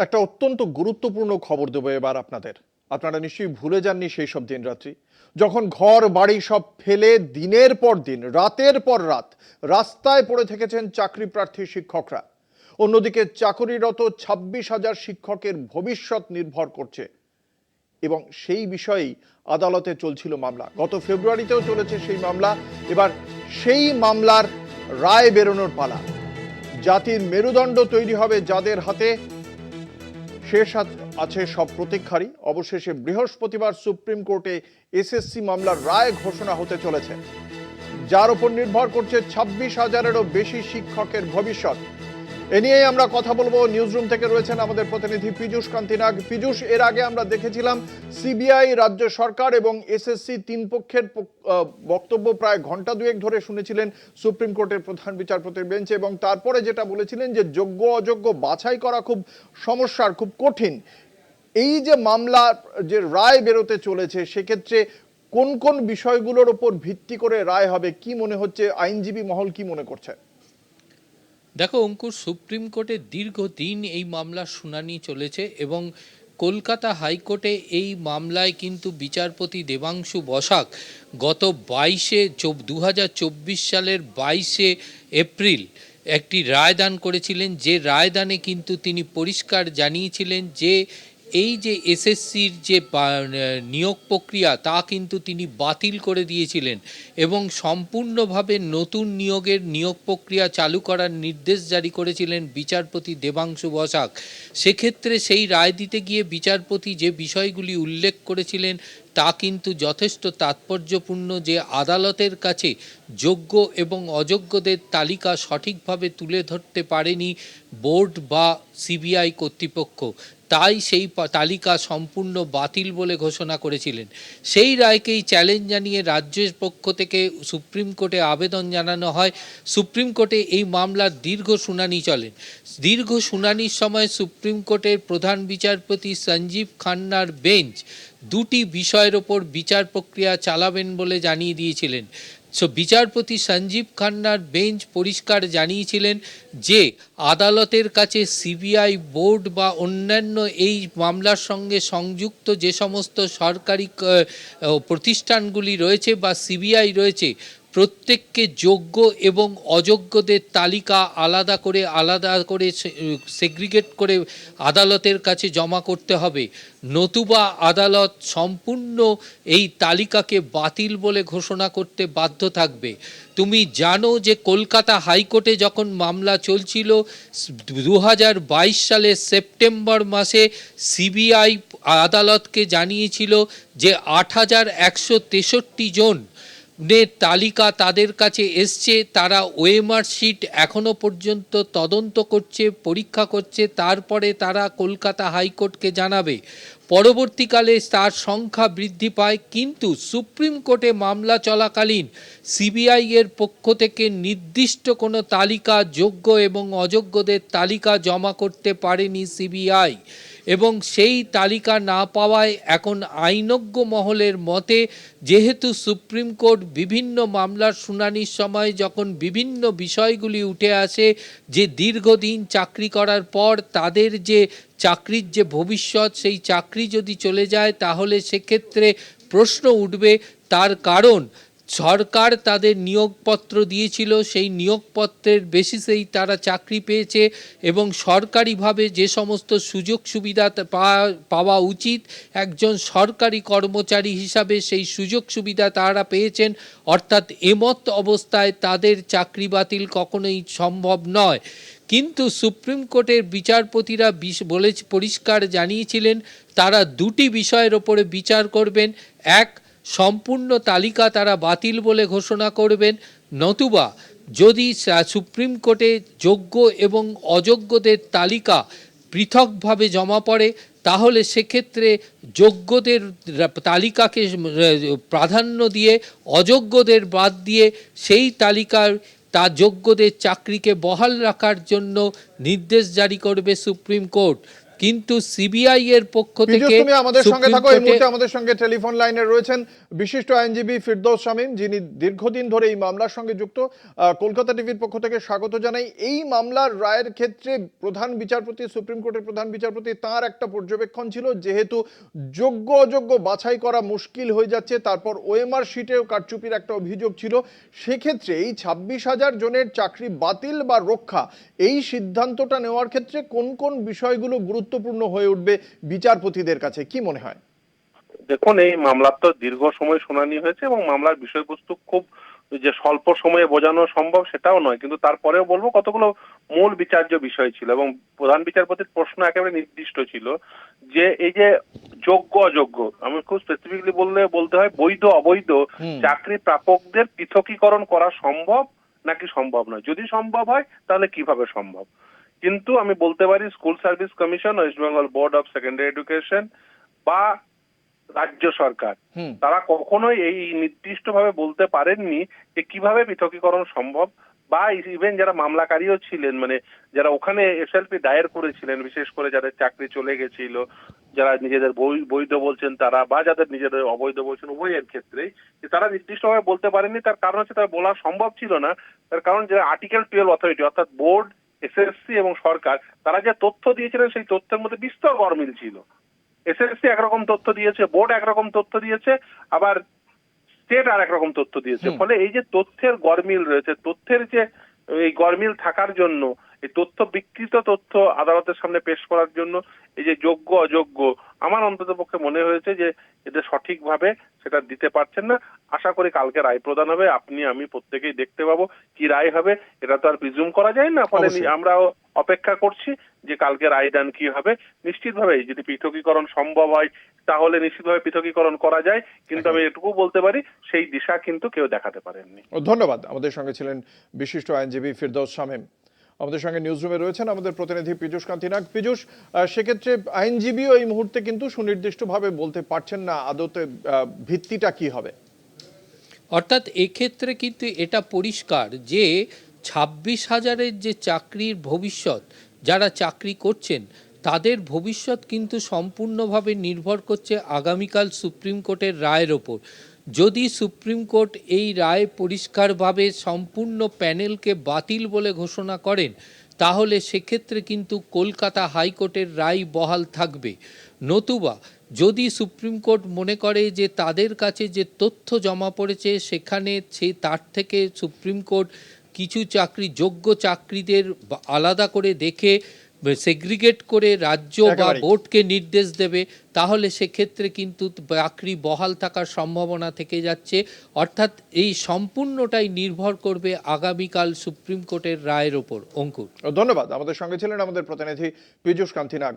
একটা অত্যন্ত গুরুত্বপূর্ণ খবর দেবো এবার আপনাদের। আপনারা নিশ্চয়ই ভুলে যাননি সেই সব দিন রাত্রি যখন ঘর, বাড়ি সব ফেলে দিনের পর দিন, রাতের পর রাত রাস্তায় পড়ে থেকেছেন চাকরি প্রার্থী শিক্ষকরা। অন্যদিকে চাকরিরত ছাব্বিশ হাজার শিক্ষকের ভবিষ্যৎ নির্ভর করছে। এবং সেই বিষয়েই আদালতে চলছিল মামলা। গত ফেব্রুয়ারিতেও চলেছে সেই মামলা। এবার সেই মামলার রায় বেরোনোর পালা। জাতির মেরুদণ্ড তৈরি হবে যাদের হাতে শেষ আছে সব প্রতীক্ষারই। অবশেষে বৃহস্পতিবার সুপ্রিম কোর্টে এসএসসি মামলার রায় ঘোষণা হতে চলেছে। যার উপর নির্ভর করছে ছাব্বিশ হাজারেরও বেশি শিক্ষকের ভবিষ্যৎ। এ নিয়েই আমরা কথা বলব। নিউজরুম থেকে রয়েছেন আমাদের প্রতিনিধি পীযূষ কান্তিনাগ। পীযূষ, এর আগে আমরা দেখেছিলাম সিবিআই, রাজ্য সরকার এবং এসএসসি তিন পক্ষের বক্তব্য প্রায় ঘণ্টা দুয়েক ধরে শুনেছিলেন সুপ্রিম কোর্টের প্রধান বিচারপতির বেঞ্চে এবং তারপরে যেটা বলেছিলেন যে যোগ্য, অযোগ্য বাছাই করা খুব সমস্যার, খুব কঠিন। এই যে মামলা, যে রায় বেরোতে চলেছে, সেক্ষেত্রে কোন কোন বিষয়গুলোর ওপর ভিত্তি করে রায় হবে, কি মনে হচ্ছে, আইনজীবী মহল কি মনে করছে? দেখো, অঙ্কুর সুপ্রিম কোর্টে দীর্ঘদিন এই মামলার শুনানি চলেছে এবং কলকাতা হাইকোর্টে এই মামলায় কিন্তু বিচারপতি দেবাংশু বসাক গত বাইশে দু হাজার চব্বিশ সালের বাইশে এপ্রিল একটি রায়দান করেছিলেন, যে রায়দানে কিন্তু তিনি পরিষ্কার জানিয়েছিলেন যে এই যে এসএসসির যে নিয়োগ প্রক্রিয়া, তা কিন্তু তিনি বাতিল করে দিয়েছিলেন এবং সম্পূর্ণভাবে নতুন নিয়োগের নিয়োগ প্রক্রিয়া চালু করার নির্দেশ জারি করেছিলেন বিচারপতি দেবাংশু বসাক। সেক্ষেত্রে সেই রায় দিতে গিয়ে বিচারপতি যে বিষয়গুলি উল্লেখ করেছিলেন তা কিন্তু যথেষ্ট তাৎপর্যপূর্ণ যে আদালতের কাছে যোগ্য এবং অযোগ্যদের তালিকা সঠিকভাবে তুলে ধরতে পারেনি বোর্ড বা সিবিআই কর্তৃপক্ষ। তাই সেই তালিকা সম্পূর্ণ বাতিল বলে ঘোষণা করেছিলেন। সেই রায়কেই চ্যালেঞ্জ জানিয়ে রাজ্যের পক্ষ থেকে সুপ্রিম কোর্টে আবেদন জানানো হয়। সুপ্রিম কোর্টে এই মামলার দীর্ঘ শুনানি চলেন দীর্ঘ শুনানির সময় সুপ্রিম কোর্টের প্রধান বিচারপতি সঞ্জীব খান্নার বেঞ্চ দুটি বিষয়ের ওপর বিচার প্রক্রিয়া চালাবেন বলে জানিয়ে দিয়েছিলেন। সো বিচারপতি সঞ্জীব খান্নার বেঞ্চ পরিষ্কার জানিয়েছিলেন যে, আদালতের কাছে সিবিআই বোর্ড বা অন্যান্য এই মামলার সঙ্গে সংযুক্ত যে সমস্ত সরকারি প্রতিষ্ঠানগুলি রয়েছে বা সিবিআই রয়েছে প্রত্যেককে যোগ্য এবং অযোগ্যদের তালিকা আলাদা করে আলাদা করে সেগ্রিগেট করে আদালতের কাছে জমা করতে হবে। নতুবা আদালত সম্পূর্ণ এই তালিকাকে বাতিল বলে ঘোষণা করতে বাধ্য থাকবে। তুমি জানো যে কলকাতা হাইকোর্টে যখন মামলা চলছিল, দু হাজার বাইশ সালের সেপ্টেম্বর মাসে সিবিআই আদালতকে জানিয়েছিল যে আট হাজার একশো তেষট্টি জন তালিকা তাদের কাছে এসছে, তারা ওয়েমার শিট এখনও পর্যন্ত তদন্ত করছে, পরীক্ষা করছে, তারপরে তারা কলকাতা হাইকোর্টকে জানাবে। পরবর্তীকালে তার সংখ্যা বৃদ্ধি পায়, কিন্তু সুপ্রিম কোর্টে মামলা চলাকালীন সিবিআই এর পক্ষ থেকে নির্দিষ্ট কোনো তালিকা যোগ্য এবং অযোগ্যদের তালিকা জমা করতে পারেনি সিবিআই এবং সেই তালিকা না পাওয়ায় এখন আইনজ্ঞ মহলের মতে, যেহেতু সুপ্রিম কোর্ট বিভিন্ন মামলার শুনানির সময় যখন বিভিন্ন বিষয়গুলি উঠে আসে, যে দীর্ঘদিন চাকরি করার পর তাদের যে চাকরির যে ভবিষ্যৎ, সেই চাকরি যদি চলে যায়, তাহলে সেক্ষেত্রে প্রশ্ন উঠবে তার কারণ। সরকার তাদের নিয়োগপত্র দিয়েছিল, সেই নিয়োগপত্রের বেসিসেই তারা চাকরি পেয়েছে এবং সরকারিভাবে যে সমস্ত সুযোগ সুবিধা পাওয়া উচিত, একজন সরকারি কর্মচারী হিসাবে সেই সুযোগ সুবিধা তারা পেয়েছেন, অর্থাৎ এমত অবস্থায় তাদের চাকরি বাতিল কখনোই সম্ভব নয়। কিন্তু সুপ্রিম কোর্টের বিচারপতিরা বলে পরিষ্কার জানিয়েছিলেন, তারা দুটি বিষয়ের ওপরে বিচার করবেন। এক, সম্পূর্ণ তালিকা তারা বাতিল বলে ঘোষণা করবেন। নতুবা, যদি সুপ্রিম কোর্টে যোগ্য এবং অযোগ্যদের তালিকা পৃথকভাবে জমা পড়ে, তাহলে সেক্ষেত্রে যোগ্যদের তালিকাকে প্রাধান্য দিয়ে অযোগ্যদের বাদ দিয়ে সেই তালিকার তা যোগ্যদের চাকরিকে বহাল রাখার জন্য নির্দেশ জারি করবে সুপ্রিম কোর্ট। কিন্তু সিবিআই এর পক্ষ থেকে তুমি আমাদের সঙ্গে থাকো। এই মুহূর্তে আমাদের সঙ্গে টেলিফোন লাইনে রয়েছেন বিশিষ্ট আইনজীবী ফিরদৌস শামীম যিনি দীর্ঘদিন ধরে এই মামলার সঙ্গে যুক্ত। কলকাতা টিভির পক্ষ থেকে স্বাগত জানাই। এই মামলার রায়ের ক্ষেত্রে প্রধান বিচারপতি সুপ্রিম কোর্টের প্রধান বিচারপতি তার একটা পর্যবেক্ষণ ছিল যেহেতু যোগ্য অযোগ্য বাছাই করা মুশকিল হয়ে যাচ্ছে তারপর ওএমআর শিটেও কারচুপির একটা অভিযোগ ছিল। সেক্ষেত্রে এই ছাব্বিশ হাজার জনের চাকরি বাতিল বা রক্ষা এই সিদ্ধান্তটা নেওয়ার ক্ষেত্রে কোন কোন বিষয়গুলো গুরুত্বপূর্ণ হয়ে উঠবে বিচারপতিদের কাছে কি মনে হয়? দেখুন এই মামলার তো দীর্ঘ সময় শুনানি হয়েছে এবং মামলার বিষয়বস্তু খুব যে স্বল্প সময়ে বোঝানো সম্ভব সেটাও নয় কিন্তু তারপরেও বলব কতগুলো মূল বিচার্য বিষয় ছিল এবং প্রধান বিচারপতির প্রশ্ন একেবারে নির্দিষ্ট ছিল যে এই যে যোগ্য অযোগ্য আমি খুব স্পেসিফিকলি বললে বলতে হয় বৈধ অবৈধ চাকরি প্রাপকদের পৃথকীকরণ করা সম্ভব নাকি সম্ভব নয়? যদি সম্ভব হয় তাহলে কীভাবে সম্ভব? কিন্তু আমি বলতে পারি school service commission west Bengal board of secondary education বা রাজ্য সরকার। তারা কখনোই এই নির্দিষ্টভাবে বলতে পারেননি যে কীভাবে পৃথকীকরণ সম্ভব বা ইভেন যারা মামলাকারীও ছিলেন মানে যারা ওখানে এসএলপি দায়ের করেছিলেন বিশেষ করে যাদের চাকরি চলে গেছিল যারা নিজেদের বৈধ বলছেন তারা বা যাদের নিজেদের অবৈধ বলছেন উভয়ের ক্ষেত্রেই যে তারা নির্দিষ্টভাবে বলতে পারেননি। তার কারণ হচ্ছে তারা বলা সম্ভব ছিল না। তার কারণ যারা আর্টিকেল টুয়েলভ অথরিটি অর্থাৎ বোর্ড এসএসসি এবং সরকার তারা যে তথ্য দিয়েছিলেন সেই তথ্যের মধ্যে বিস্তর গরমিল ছিল। এসএসসি একরকম তথ্য দিয়েছে বোর্ড একরকম তথ্য দিয়েছে আবার স্টেট আর একরকম তথ্য দিয়েছে। ফলে এই যে তথ্যের গরমিল রয়েছে তথ্যের যে এই গরমিল থাকার জন্য এই তথ্য বিকৃত তথ্য আদালতের সামনে পেশ করার জন্য এই যে যোগ্য অযোগ্য আমার অন্তত পক্ষে মনে হয়েছে যে এটা সঠিকভাবে সেটা দিতে পারছেন না। আশা করি কালকে রায় প্রদান হবে আপনি আমি প্রত্যেকেই দেখতে পাবো কি রায় হবে। এটা তো আর প্রিজুম করা যায় না ফলে আমরাও অপেক্ষা করছি যে কালকে রায়দান কি হবে। নিশ্চিতভাবে যদি পৃথকীকরণ সম্ভব হয় তাহলে নিশ্চিতভাবে পৃথকীকরণ করা যায়। কিন্তু আমি এটুকু বলতে পারি সেই দিশা কিন্তু কেউ দেখাতে পারেননি। ধন্যবাদ। আমাদের সঙ্গে ছিলেন বিশিষ্ট আইনজীবী ফিরদৌস শামীম। আমাদের সঙ্গে নিউজ রুমে রয়েছেন আমাদের প্রতিনিধি পীযূষ কান্তি নাগ পীযূষ সেক্ষেত্রে আইনজীবীও এই মুহূর্তে কিন্তু সুনির্দিষ্টভাবে বলতে পারছেন না আদতে ভিত্তিটা কি হবে? অর্থাৎ এক্ষেত্রে কিন্তু এটা পরিষ্কার যে ছাব্বিশ হাজারের যে চাকরির ভবিষ্যৎ, যারা চাকরি করছেন, তাদের ভবিষ্যৎ কিন্তু সম্পূর্ণভাবে নির্ভর করছে আগামীকাল সুপ্রিম কোর্টের রায়ের ওপর। যদি সুপ্রিম কোর্ট এই রায় পরিষ্কারভাবে সম্পূর্ণ প্যানেলকে বাতিল বলে ঘোষণা করেন, তাহলে সেক্ষেত্রে কিন্তু কলকাতা হাইকোর্টের রায় বহাল থাকবে। নতুবা, যদি সুপ্রিম কোর্ট মনে করে যে তাদের কাছে যে তথ্য জমা পড়েছে, সেখানে সে তার থেকে সুপ্রিম কোর্ট কিছু চাকরি, যোগ্য চাকরিদের আলাদা করে দেখে সেগ্রিগেট করে রাজ্য বা। বোর্ডকে নির্দেশ দেবে তাহলে সেক্ষেত্রে কিন্তু চাকরি বহাল থাকার সম্ভাবনা থেকে যাচ্ছে। অর্থাৎ এই সম্পূর্ণটাই নির্ভর করবে আগামীকাল সুপ্রিম কোর্টের রায়ের ওপর। অঙ্কুর। ধন্যবাদ। আমাদের সঙ্গে ছিলেন আমাদের প্রতিনিধি পীযূষ কান্তি নাগ